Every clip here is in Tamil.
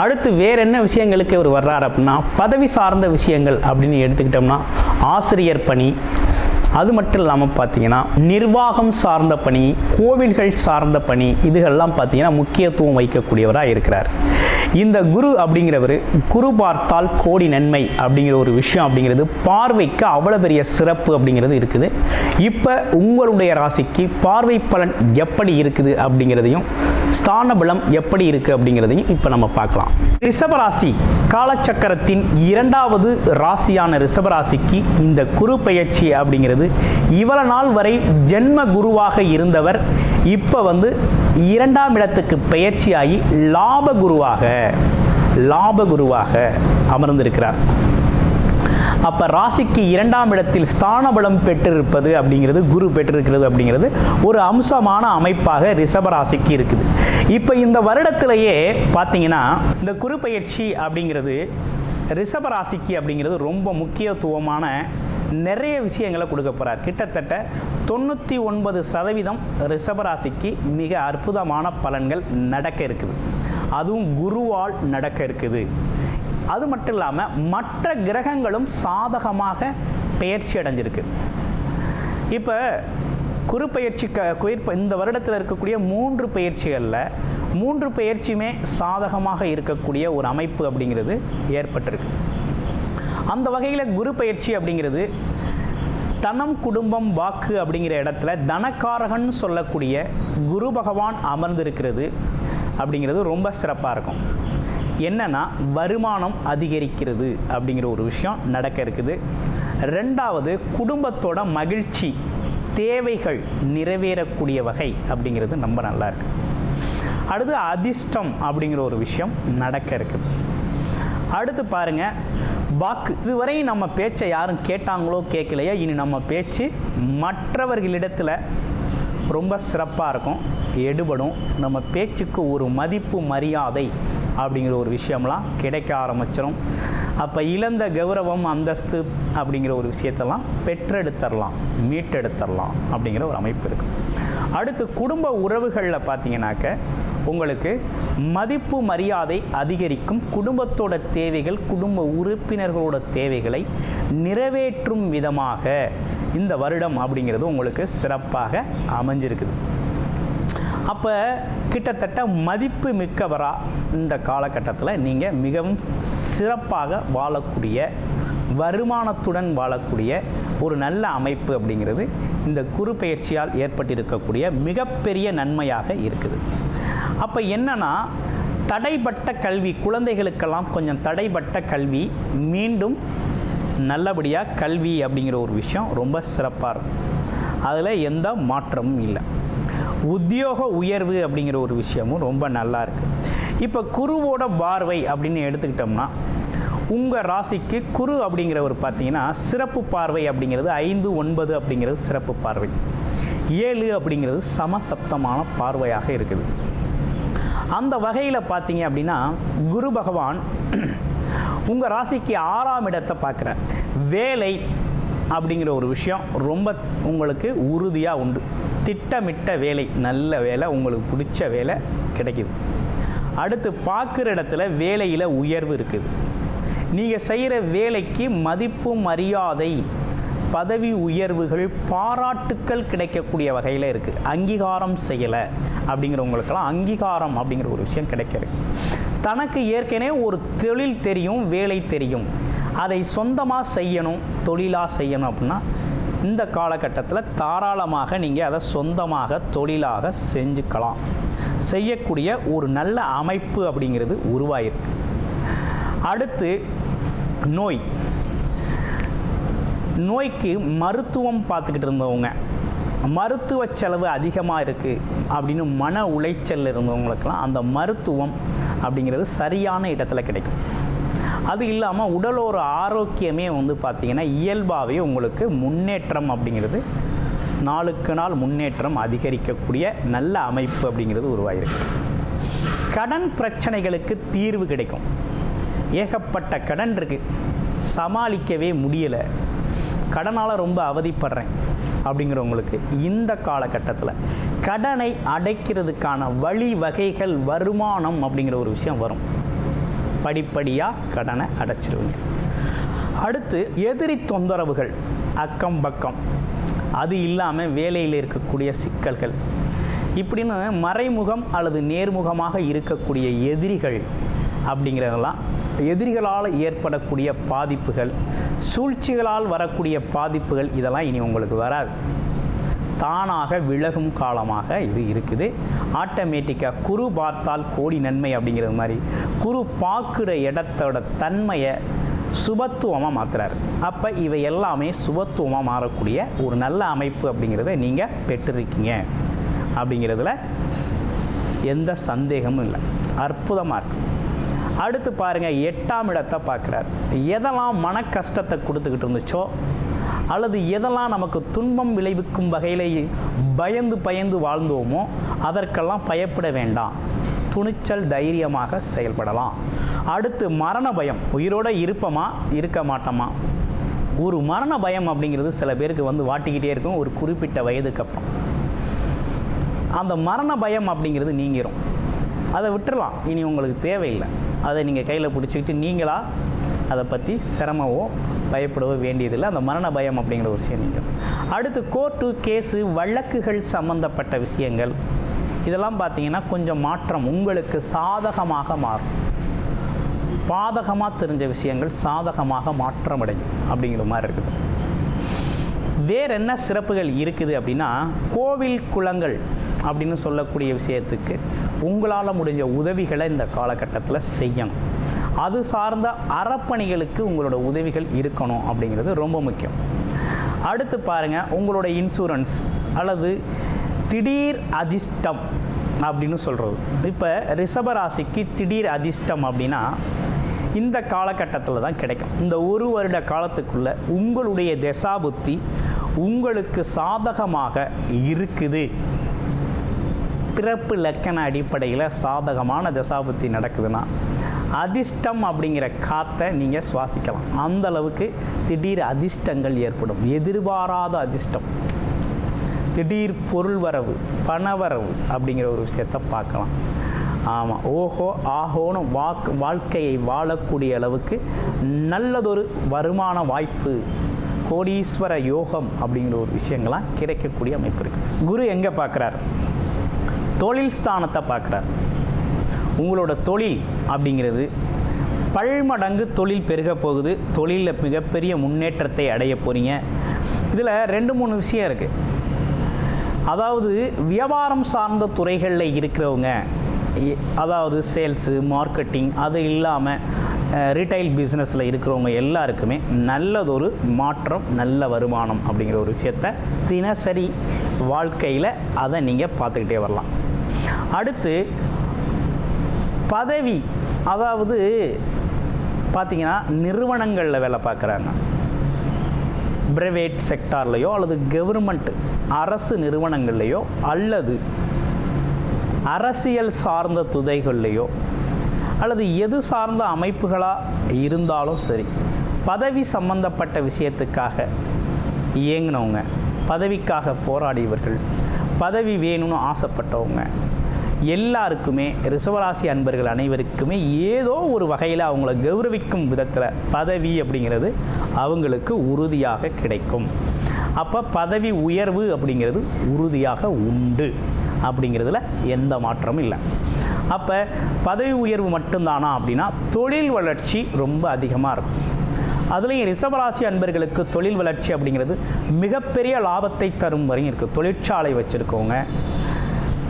அடுத்து வேற என்ன விஷயங்களுக்கு அவர் வர்றார் அப்படின்னா பதவி சார்ந்த விஷயங்கள் அப்படின்னு எடுத்துக்கிட்டோம்னா ஆசிரியர் பணி. அது மட்டும் இல்லாமல் பார்த்தீங்கன்னா நிர்வாகம் சார்ந்த பணி கோவில்கள் சார்ந்த பணி இதுகள்லாம் பார்த்தீங்கன்னா முக்கியத்துவம் வைக்கக்கூடியவராக இருக்கிறார். இந்த குரு அப்படிங்கிறவர் குரு பார்த்தால் கோடி நன்மை அப்படிங்கிற ஒரு விஷயம் அப்படிங்கிறது பார்வைக்கு அவ்வளோ பெரிய சிறப்பு அப்படிங்கிறது இருக்குது. இப்போ உங்களுடைய ராசிக்கு பார்வை பலன் எப்படி இருக்குது அப்படிங்கிறதையும் ஸ்தான பலம் எப்படி இருக்குது அப்படிங்கிறதையும் இப்போ நம்ம பார்க்கலாம். ரிஷபராசி காலச்சக்கரத்தின் இரண்டாவது ராசியான ரிஷபராசிக்கு இந்த குரு பெயர்ச்சி அப்படிங்கிறது இவ்வளவு நாள் வரை ஜென்ம குருவாக இருந்தவர் இப்போ வந்து இரண்டாம் இடத்துக்கு பெயர்ச்சியாகி லாப குருவாக லாப குருவாக அமர்ந்திருக்கிறார். அப்போ ராசிக்கு இரண்டாம் இடத்தில் ஸ்தான பலம் பெற்றிருப்பது அப்படிங்கிறது குரு பெற்றிருக்கிறது அப்படிங்கிறது ஒரு அம்சமான அமைப்பாக ரிஷபராசிக்கு இருக்குது. இப்போ இந்த வருடத்திலேயே பார்த்தீங்கன்னா இந்த குரு பயிற்சி அப்படிங்கிறது ரிஷபராசிக்கு அப்படிங்கிறது ரொம்ப முக்கியத்துவமான நிறைய விஷயங்களை கொடுக்க போகிறார் கிட்டத்தட்ட தொண்ணூற்றி ஒன்பது சதவீதம் ரிஷபராசிக்கு மிக அற்புதமான பலன்கள் நடக்க இருக்குது. அதுவும் குருவால் நடக்க இருக்குது. அது மட்டும் இல்லாமல் மற்ற கிரகங்களும் சாதகமாக பெயர்ச்சி அடைஞ்சிருக்கு. இப்போ குரு பயிற்சி க இந்த வருடத்தில் இருக்கக்கூடிய மூன்று பயிற்சிகளில் மூன்று பயிற்சியுமே சாதகமாக இருக்கக்கூடிய ஒரு அமைப்பு அப்படிங்கிறது ஏற்பட்டிருக்கு. அந்த வகையில் குரு பயிற்சி அப்படிங்கிறது தனம் குடும்பம் வாக்கு அப்படிங்கிற இடத்துல தனக்காரகன் சொல்லக்கூடிய குரு பகவான் அமர்ந்திருக்கிறது அப்படிங்கிறது ரொம்ப சிறப்பாக இருக்கும். என்னன்னா வருமானம் அதிகரிக்கிறது அப்படிங்கிற ஒரு விஷயம் நடக்க இருக்குது. ரெண்டாவது குடும்பத்தோட மகிழ்ச்சி தேவைகள் நிறைவேறக்கூடிய வகை அப்படிங்கிறது ரொம்ப நல்லா இருக்கு. அடுத்து அதிர்ஷ்டம் அப்படிங்கிற ஒரு விஷயம் நடக்க இருக்குது அடுத்து பாருங்க வாக்கு இதுவரை நம்ம பேச்சை யாரும் கேட்டாங்களோ கேட்கலையோ இனி நம்ம பேச்சு மற்றவர்களிடத்தில் ரொம்ப சிறப்பாக இருக்கும் எடுபடும். நம்ம பேச்சுக்கு ஒரு மதிப்பு மரியாதை அப்படிங்கிற ஒரு விஷயம்லாம் கிடைக்க ஆரம்பிச்சிடும் அப்போ இழந்த கௌரவம் அந்தஸ்து அப்படிங்கிற ஒரு விஷயத்தெல்லாம் பெற்றெடுத்துடலாம் மீட்டெடுத்துடலாம் அப்படிங்கிற ஒரு அமைப்பு இருக்குது அடுத்து குடும்ப உறவுகளில் பார்த்தீங்கன்னாக்க உங்களுக்கு மதிப்பு மரியாதை அதிகரிக்கும் குடும்பத்தோட தேவைகள் குடும்ப உறுப்பினர்களோட தேவைகளை நிறைவேற்றும் விதமாக இந்த வருடம் அப்படிங்கிறது உங்களுக்கு சிறப்பாக அமைஞ்சிருக்குது. அப்போ கிட்டத்தட்ட மதிப்பு மிக்கவராக இந்த காலகட்டத்தில் நீங்கள் மிகவும் சிறப்பாக வாழக்கூடிய வருமானத்துடன் வாழக்கூடிய ஒரு நல்ல அமைப்பு அப்படிங்கிறது இந்த குரு பயிற்சியால் ஏற்பட்டிருக்கக்கூடிய மிகப்பெரிய நன்மையாக இருக்குது. அப்போ என்னன்னா தடைப்பட்ட கல்வி குழந்தைகளுக்கெல்லாம் கொஞ்சம் தடைப்பட்ட கல்வி மீண்டும் நல்லபடியாக கல்வி அப்படிங்கிற ஒரு விஷயம் ரொம்ப சிறப்பாக இருக்கும். அதில் எந்த மாற்றமும் இல்லை. உத்தியோக உயர்வு அப்படிங்கிற ஒரு விஷயமும் ரொம்ப நல்லா இருக்குது இப்போ குருவோட பார்வை அப்படின்னு எடுத்துக்கிட்டோம்னா உங்கள் ராசிக்கு குரு அப்படிங்கிறவர் பார்த்தீங்கன்னா சிறப்பு பார்வை அப்படிங்கிறது ஐந்து ஒன்பது அப்படிங்கிறது சிறப்பு பார்வை. ஏழு அப்படிங்கிறது சமசப்தமான பார்வையாக இருக்குது. அந்த வகையில் பார்த்தீங்க அப்படின்னா குரு பகவான் உங்கள் ராசிக்கு ஆறாம் இடத்தை பார்க்குற வேலை அப்படிங்கிற ஒரு விஷயம் ரொம்ப உங்களுக்கு உறுதியாக உண்டு. திட்டமிட்ட வேலை நல்ல வேலை உங்களுக்கு பிடிச்ச வேலை கிடைக்குது. அடுத்து பார்க்குற இடத்துல வேலையில் உயர்வு இருக்குது. நீங்கள் செய்கிற வேலைக்கு மதிப்பு மரியாதை பதவி உயர்வுகள் பாராட்டுக்கள் கிடைக்கக்கூடிய வகையில் இருக்குது அங்கீகாரம் செய்யலை அப்படிங்கிறவங்களுக்கெல்லாம் அங்கீகாரம் அப்படிங்கிற ஒரு விஷயம் கிடைக்கிறது. தனக்கு ஏற்கனவே ஒரு தொழில் தெரியும் வேலை தெரியும். அதை சொந்தமாக செய்யணும் தொழிலாக செய்யணும் அப்படின்னா இந்த காலகட்டத்தில் தாராளமாக நீங்கள் அதை சொந்தமாக தொழிலாக செஞ்சுக்கலாம். செய்யக்கூடிய ஒரு நல்ல அமைப்பு அப்படிங்கிறது உருவாயிருக்கு. அடுத்து நோய். நோய்க்கு மருத்துவம் பார்த்துக்கிட்டு இருந்தவங்க மருத்துவ செலவு அதிகமாக இருக்குது அப்படின்னு மன உளைச்சல் இருந்தவங்களுக்கெல்லாம் அந்த மருத்துவம் அப்படிங்கிறது சரியான இடத்துல கிடைக்கும். அது இல்லாமல் உடல் ஒரு ஆரோக்கியமே வந்து பார்த்திங்கன்னா இயல்பாகவே உங்களுக்கு முன்னேற்றம் அப்படிங்கிறது நாளுக்கு நாள் முன்னேற்றம் அதிகரிக்கக்கூடிய நல்ல அமைப்பு அப்படிங்கிறது உருவாகிருக்கு கடன் பிரச்சனைகளுக்கு தீர்வு கிடைக்கும். ஏகப்பட்ட கடன் இருக்குது சமாளிக்கவே முடியலை. கடனால் ரொம்ப அவதிப்படுறேன் அப்படிங்கிறவங்களுக்கு இந்த காலகட்டத்தில் கடனை அடைக்கிறதுக்கான வழி வகைகள் வருமானம் அப்படிங்கிற ஒரு விஷயம் வரும். படிப்படியாக கடனை அடைச்சிருவீங்க. அடுத்து எதிரி தொந்தரவுகள் அக்கம் பக்கம். அது இல்லாமல் வேலையில் இருக்கக்கூடிய சிக்கல்கள். இப்படின்னு மறைமுகம் அல்லது நேர்முகமாக இருக்கக்கூடிய எதிரிகள் அப்படிங்கிறதெல்லாம் எதிரிகளால் ஏற்படக்கூடிய பாதிப்புகள் சூழ்ச்சிகளால் வரக்கூடிய பாதிப்புகள் இதெல்லாம் இனி உங்களுக்கு வராது. தானாக விலகும் காலமாக இது இருக்குது. ஆட்டோமேட்டிக்காக குரு பார்த்தால் கோடி நன்மை அப்படிங்கிறது மாதிரி. குரு பார்க்குற இடத்தோட தன்மையை சுபத்துவமாக மாற்றுறாரு அப்போ இவை எல்லாமே சுபத்துவமாக மாறக்கூடிய ஒரு நல்ல அமைப்பு அப்படிங்கிறத நீங்கள் பெற்றிருக்கீங்க. அப்படிங்கிறதுல எந்த சந்தேகமும் இல்லை. அற்புதமாக இருக்கு. அடுத்து பாருங்கள் எட்டாம் இடத்தை பார்க்குறாரு. எதெல்லாம் மன கஷ்டத்தை கொடுத்துக்கிட்டு இருந்துச்சோ அல்லது எதெல்லாம் நமக்கு துன்பம் விளைவிக்கும் வகையிலேயே பயந்து பயந்து வாழ்ந்தோமோ அதற்கெல்லாம் பயப்பட வேண்டாம். துணிச்சல் தைரியமாக செயல்படலாம். அடுத்து மரண பயம். உயிரோட இருப்போமா? இருக்க மாட்டோமா? ஒரு மரண பயம் அப்படிங்கிறது சில பேருக்கு வந்து வாட்டிக்கிட்டே இருக்கும். ஒரு குறிப்பிட்ட வயதுக்கு அப்புறம். அந்த மரண பயம் அப்படிங்கிறது நீங்கிரும். அதை விட்டுறலாம். இனி உங்களுக்கு தேவையில்லை. அதை நீங்கள் கையில் பிடிச்சிக்கிட்டு நீங்களாக அதை பற்றி சிரமவோ பயப்படவோ வேண்டியதில்லை. அந்த மரண பயம் அப்படிங்கிற ஒரு விஷயம் நீங்கள் அடுத்து கோர்ட்டு கேஸு வழக்குகள் சம்பந்தப்பட்ட விஷயங்கள். இதெல்லாம் பார்த்தீங்கன்னா கொஞ்சம் மாற்றம் உங்களுக்கு சாதகமாக மாறும். பாதகமாக தெரிஞ்ச விஷயங்கள் சாதகமாக மாற்றமடையும் அப்படிங்கிற மாதிரி இருக்குது. வேற என்ன சிறப்புகள் இருக்குது அப்படின்னா கோவில் குளங்கள் அப்படின்னு சொல்லக்கூடிய விஷயத்துக்கு உங்களால் முடிஞ்ச உதவிகளை இந்த காலகட்டத்தில் செய்யணும். அது சார்ந்த அறப்பணிகளுக்கு உங்களோட உதவிகள் இருக்கணும் அப்படிங்கிறது ரொம்ப முக்கியம். அடுத்து பாருங்கள் உங்களோட இன்சூரன்ஸ் அல்லது திடீர் அதிர்ஷ்டம் அப்படின்னு சொல்கிறது இப்போ ரிஷபராசிக்கு திடீர் அதிர்ஷ்டம் அப்படின்னா இந்த காலகட்டத்தில் தான் கிடைக்கும். இந்த ஒரு வருட காலத்துக்குள்ளே உங்களுடைய தசாபுத்தி உங்களுக்கு சாதகமாக இருக்குது. பிறப்பு லக்கண அடிப்படையில் சாதகமான தசாபுத்தி நடக்குதுன்னா அதிர்ஷ்டம் அப்படிங்கிற காற்றை நீங்கள் சுவாசிக்கலாம். அந்த அளவுக்கு திடீர் அதிர்ஷ்டங்கள் ஏற்படும். எதிர்பாராத அதிர்ஷ்டம். திடீர் பொருள் வரவு பணவரவு அப்படிங்கிற ஒரு விஷயத்தை பார்க்கலாம். ஆமாம் ஓஹோ ஆஹோன்னு வாக்கு வாழ்க்கையை வாழக்கூடிய அளவுக்கு நல்லதொரு வருமான வாய்ப்பு கோடீஸ்வர யோகம் அப்படிங்கிற ஒரு விஷயங்கள்லாம் கிடைக்கக்கூடிய அமைப்பு இருக்குது குரு எங்கே பார்க்குறாரு? தொழில் ஸ்தானத்தை பார்க்குறாரு. உங்களோட தொழில் அப்படிங்கிறது பல்மடங்கு தொழில் பெருக போகுது. தொழிலில் மிகப்பெரிய முன்னேற்றத்தை அடைய போகிறீங்க இதில் ரெண்டு மூணு விஷயம் இருக்குது அதாவது வியாபாரம் சார்ந்த துறைகளில் இருக்கிறவங்க அதாவது சேல்ஸு மார்க்கெட்டிங் அது இல்லாமல் ரீட்டைல் பிஸ்னஸில் இருக்கிறவங்க எல்லாருக்குமே நல்லதொரு மாற்றம் நல்ல வருமானம் அப்படிங்கிற ஒரு விஷயத்த தினசரி வாழ்க்கையில் அதை நீங்கள் பார்த்துக்கிட்டே வரலாம். அடுத்து பதவி அதாவது பார்த்தீங்கன்னா நிறுவனங்களில் வேலை பார்க்குறாங்க. பிரைவேட் செக்டார்லேயோ அல்லது கவர்மெண்ட் அரசு நிறுவனங்கள்லையோ அல்லது அரசியல் சார்ந்த துதைகள்லேயோ அல்லது எது சார்ந்த அமைப்புகளாக இருந்தாலும் சரி பதவி சம்பந்தப்பட்ட விஷயத்துக்காக இயங்கினவங்க பதவிக்காக போராடியவர்கள் பதவி வேணும்னு ஆசைப்பட்டவங்க எல்லாருக்குமே ரிசவராசி அன்பர்கள் அனைவருக்குமே ஏதோ ஒரு வகையில் அவங்கள கௌரவிக்கும் விதத்தில் பதவி அப்படிங்கிறது அவங்களுக்கு உறுதியாக கிடைக்கும். அப்போ பதவி உயர்வு அப்படிங்கிறது உறுதியாக உண்டு அப்படிங்கிறதுல எந்த மாற்றமும் இல்லை. அப்போ பதவி உயர்வு மட்டும்தானா அப்படின்னா தொழில் வளர்ச்சி ரொம்ப அதிகமாக இருக்கும். அதுலேயும் ரிஷபராசி அன்பர்களுக்கு தொழில் வளர்ச்சி அப்படிங்கிறது மிகப்பெரிய லாபத்தை தரும் வரையும் இருக்குது தொழிற்சாலை வச்சுருக்கவங்க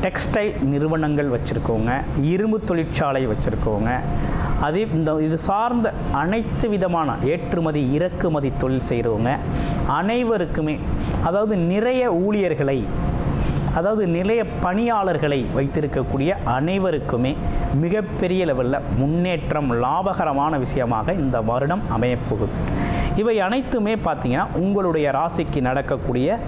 டெக்ஸ்டைல் நிறுவனங்கள் வச்சுருக்கவங்க இரும்பு தொழிற்சாலை வச்சுருக்கவங்க அதே இந்த இது சார்ந்த அனைத்து விதமான ஏற்றுமதி இறக்குமதி தொழில் செய்கிறவங்க அனைவருக்குமே அதாவது நிறைய ஊழியர்களை அதாவது நிறைய பணியாளர்களை வைத்திருக்கக்கூடிய அனைவருக்குமே மிகப்பெரிய லெவலில் முன்னேற்றம் லாபகரமான விஷயமாக இந்த வருடம் அமையப்போகுது. இவை அனைத்துமே பார்த்தீங்கன்னா உங்களுடைய ராசிக்கு நடக்கக்கூடிய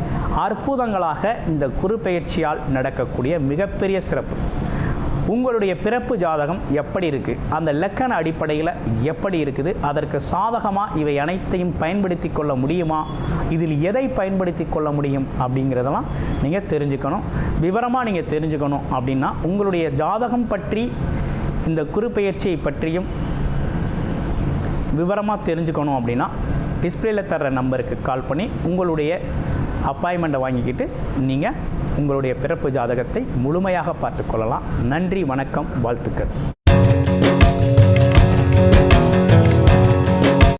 அற்புதங்களாக இந்த குரு பெயர்ச்சியால் நடக்கக்கூடிய மிகப்பெரிய சிறப்பு. உங்களுடைய பிறப்பு ஜாதகம் எப்படி இருக்குது அந்த லக்கண அடிப்படையில் எப்படி இருக்குது? அதற்கு சாதகமாக இவை அனைத்தையும் பயன்படுத்தி கொள்ள முடியுமா? இதில் எதை பயன்படுத்தி கொள்ள முடியும்? அப்படிங்கிறதெல்லாம் நீங்கள் தெரிஞ்சுக்கணும். விவரமாக நீங்கள் தெரிஞ்சுக்கணும் அப்படின்னா உங்களுடைய ஜாதகம் பற்றி இந்த குறுப்பெயர்ச்சியை பற்றியும் விவரமாக தெரிஞ்சுக்கணும் அப்படின்னா டிஸ்பிளேல தர்ற நம்பருக்கு கால் பண்ணி உங்களுடைய அப்பாயின்மெண்ட்டை வாங்கிக்கிட்டு நீங்கள் உங்களுடைய பிறப்பு ஜாதகத்தை முழுமையாக பார்த்துக்கொள்ளலாம் நன்றி வணக்கம் வாழ்த்துக்கள்.